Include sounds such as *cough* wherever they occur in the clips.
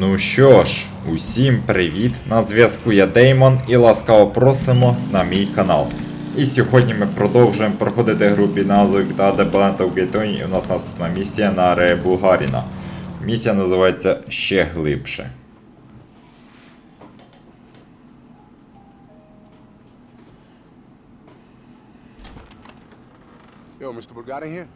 Ну що ж, усім привіт! На зв'язку я Деймон і ласкаво просимо на мій канал. І сьогодні ми продовжуємо проходити гру під назвою GTA Planet Gatonia і у нас наступна місія на ареї Булгаріна. Місія називається Ще глибше. Yo, Mr. Bulgarin here?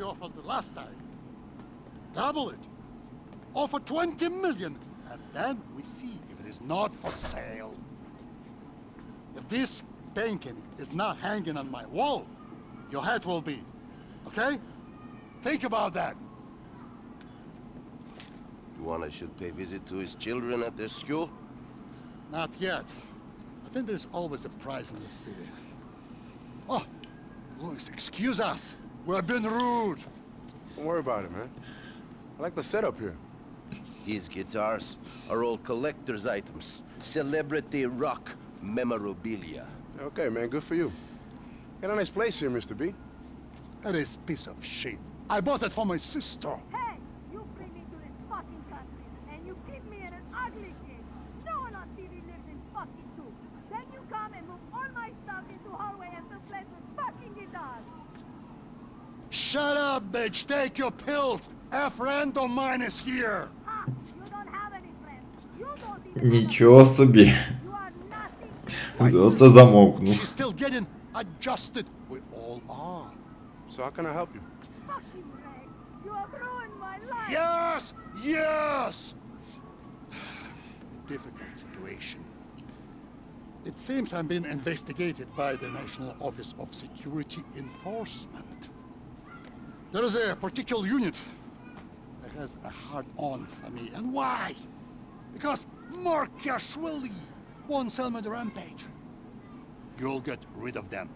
You offer the last time? Double it. Offer 20 million. And then we see if it is not for sale. If this painting is not hanging on my wall, your head will be. Okay? Think about that. You want I should pay visit to his children at their school? Not yet. I think there's always a price in this city. Oh, Louis, excuse us. We're been rude. Don't worry about it, man. I like the setup here. These guitars are all collector's items. Celebrity rock memorabilia. Okay, man, good for you. Got a nice place here, Mr. B. That is piece of shit. I bought it for my sister. Hey, you bring me to this fucking country, and you keep me in an ugly cage. No one on TV lives in fucking two. Then you come and move all my stuff into hallway and fill place with fucking guitars. Shut up, bitch. Take your pills. A friend of mine is here. Ha! You don't have any friends. You don't even Нічого собі. You are nothing. My Оце замовкнув. She's still getting adjusted. We all are. So how can I help you? Fucking Ray. You have ruined my life. Yes! Yes! A *sighs* difficult situation. It seems I'm being investigated by the National Office of Security Enforcement. There is a particular unit that has a hard-on for me. And why? Because Markiashvili won't sell me the rampage. You'll get rid of them.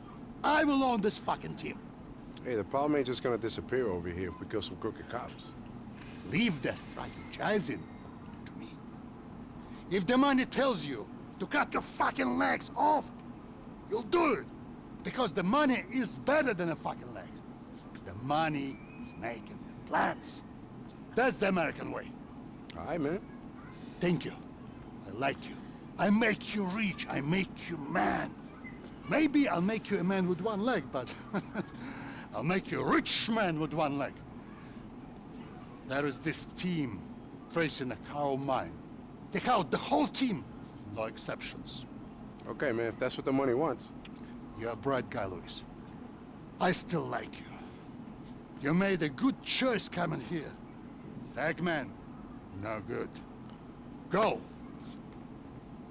I will own this fucking team. Hey, the problem ain't just gonna disappear over here if we kill some crooked cops. Leave that strategizing to me. If the money tells you to cut your fucking legs off, you'll do it. Because the money is better than a fucking money is making the plans. That's the American way. Right, man. Thank you. I like you. I make you rich. I make you man. Maybe I'll make you a man with one leg, but *laughs* I'll make you a rich man with one leg. There is this team tracing a cow mine. Take out the whole team, no exceptions. Okay, man, if that's what the money wants. You're a bright guy, Luis. I still like you. You made a good choice coming here. Tag man, no good. Go.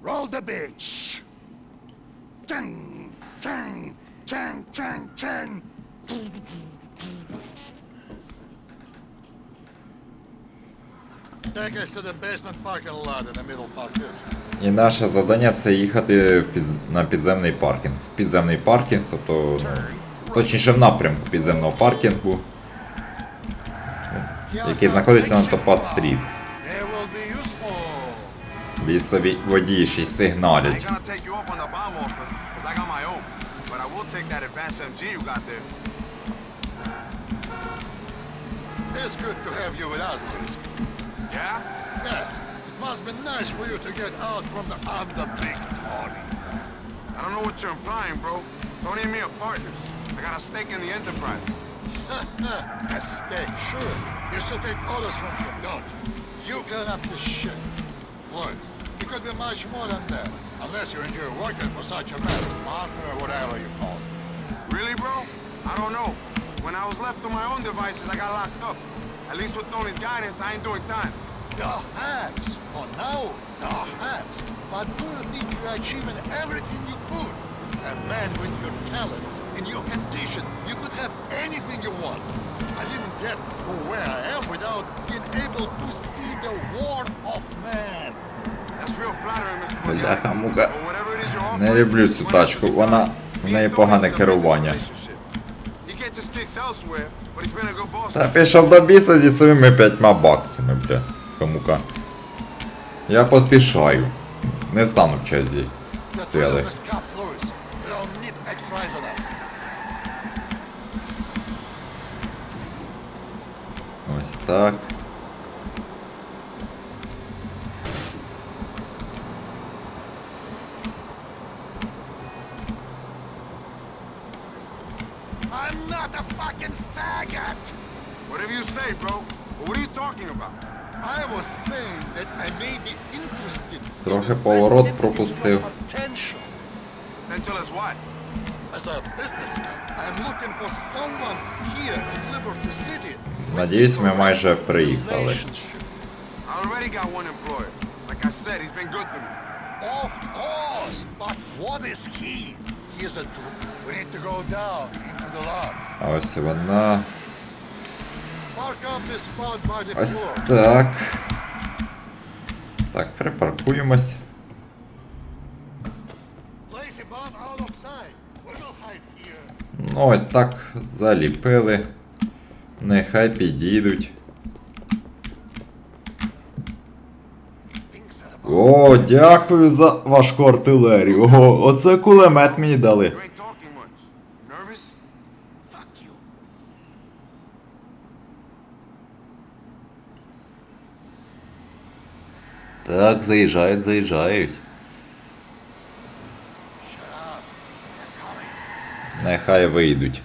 Roll the bitch. Chang, chang, chang, chang, chang. І наше завдання це їхати в підз... на підземний паркінг. В підземний паркінг, тобто. ну, Точніше в напрямку підземного паркінгу, який знаходиться на Топаз Стріт. They will be useful. Лісові водії ще й I ain't сигналять. gonna take you up on the bomb offer, cause I got my own. But I will take that advanced MG you got there. It's good to have you with us, Luis. Yeah? Yes, it must be nice for you to get out from the under big party. I don't know what you're implying, bro. Don't need me a partners. I got a stake in the enterprise. *laughs* A steak, sure. You still take orders from him, don't you? You clean up this shit. Look, you could be much more than that. Unless you're enjoy working for such a man, partner or whatever you call it. Really, bro? I don't know. When I was left to my own devices, I got locked up. At least with Tony's guidance, I ain't doing time. Perhaps, for now, perhaps. But do you think you're achieving everything you could? A man with your talents, in your condition, you could have anything you want. I didn't get to where I am without being able to see the worth of man. That's real flattering, Mr. Бляха, мука. But whatever it is you're Не люблю цю тачку. Вона в неї погане керування. Та пішов до біса зі своїми п'ятьма баксами, бля. Кому-ка. Я поспішаю. Не стану в черзі. Стояли. Ось так. I'm not a fucking faggot! Whatever you say, bro. But what are you talking about? I was saying that I may be interested in Трохи поворот investing in пропустив. your potential. Then tell us what? As a businessman, I'm looking for someone here in Liberty City. with Надіюсь, ми direct майже приїхали. relationship. I already got one employer. Like I said, he's been good to me. Of course, but what is he? He is a dr- We need to go down into the lab. А ось вона. Park up this spot by the Ось floor. так. Так, припаркуємось. Lazy bomb out of sight. We will hide here. Ну, ось так заліпили. Нехай підійдуть. О, дякую за важку артилерію. Ого, оце кулемет мені дали. Так, заїжджають, заїжджають. Нехай вийдуть.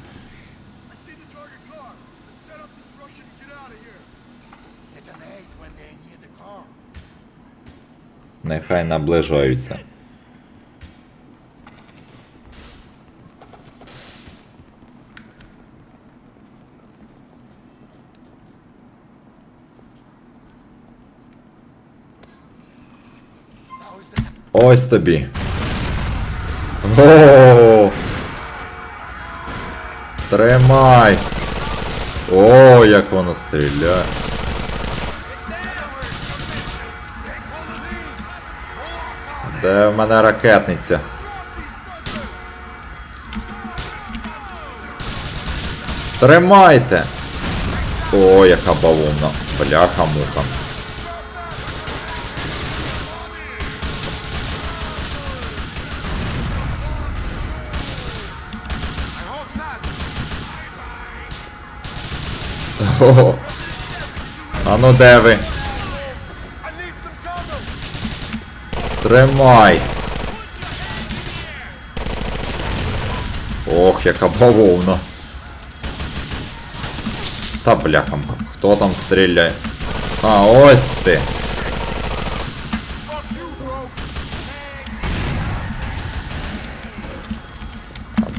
Нехай наближаються. Ось тобі. О! Тримай! О, як воно стріляє. Де в мене ракетниця? Тримайте! О, яка бавовна. Бляха-муха. I hope not. О, а ну де ви? Тримай. Ох, яка бавовна. Та бляхам, хто там стріляє? А, ось ти.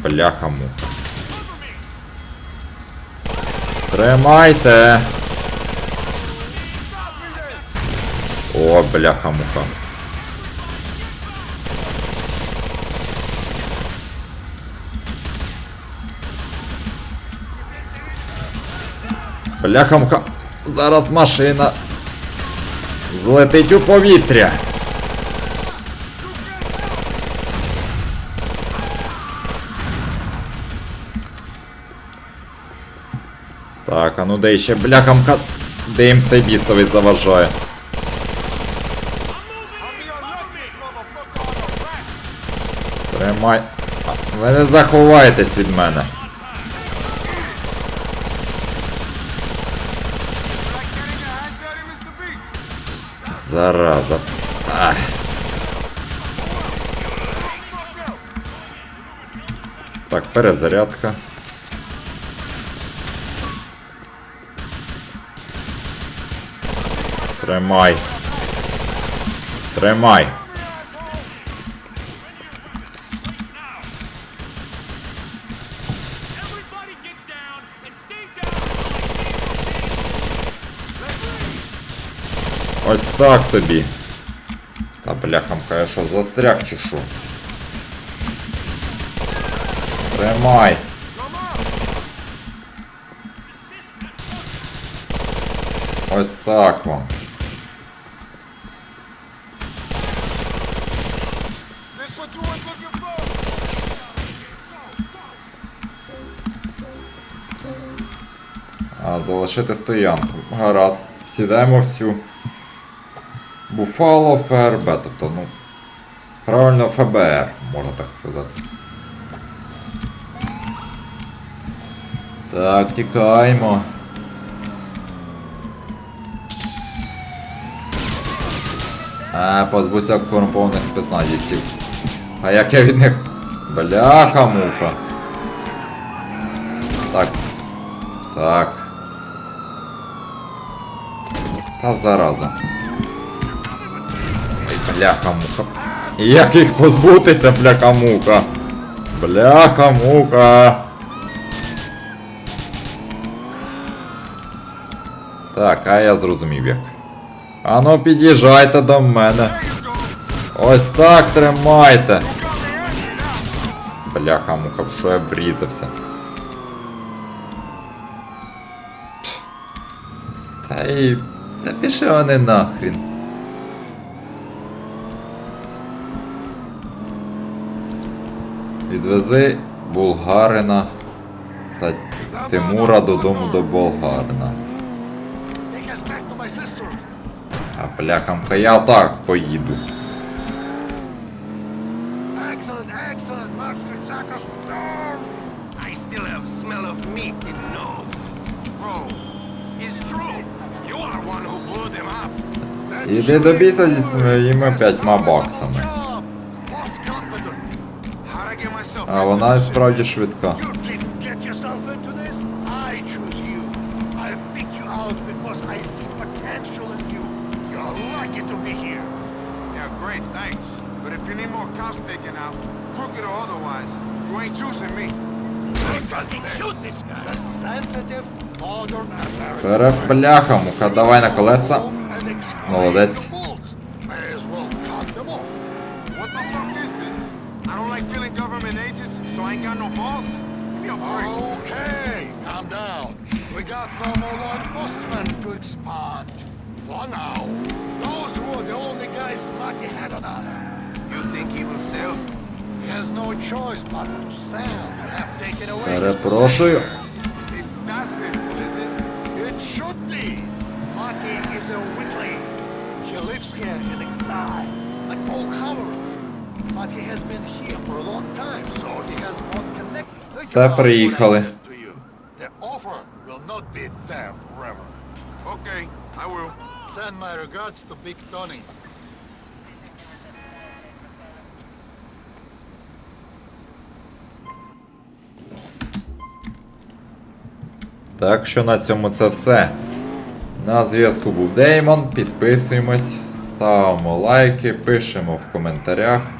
Бляхаму. Тримайте. О, бляха-муха. Бляха-муха. Зараз машина злетить у повітря. Так, а ну де ще бляхамка. Дим цей бісовий заважає. Тримай. Ви не заховаєтесь від мене. Зараза. Ах. Так, перезарядка. Тримай. Тримай. Ось так тобі. Та бляхамка, я що, застряг чи що? Тримай. Ось так вам. For? залишити стоянку. Гаразд. Сідаємо в цю. Буфало ФРБ, тобто, ну. Правильно, ФБР, можна так сказати. Так, тікаємо. А, позбувся корумпованих спецназівців. А як я від них. Бляха муха. Так. Так. Та зараза. Ой, бляха муха. Як їх позбутися, бляха муха? Бляха муха. Так, а я зрозумів як. Ану під'їжджайте до мене. Ось так тримайте. Бляха муха, в що я врізався. Та й. Та пішли вони нахрін. Відвези Булгарина та Тимура додому до Болгарина. А бляхамка, я так поїду. Іди до біса зі своїми п'ятьма баксами. А вона справді швидка. You didn't get yourself into this. break. Okay, calm down. We got no more law enforcement to expunge. For now, those were the only guys Maki had on us. You think he will sell? He has no choice but to sell. We have taken away his Перепрошую. Big Tony. Так що на цьому це все. На зв'язку був Деймон. Підписуємось, ставимо лайки, пишемо в коментарях.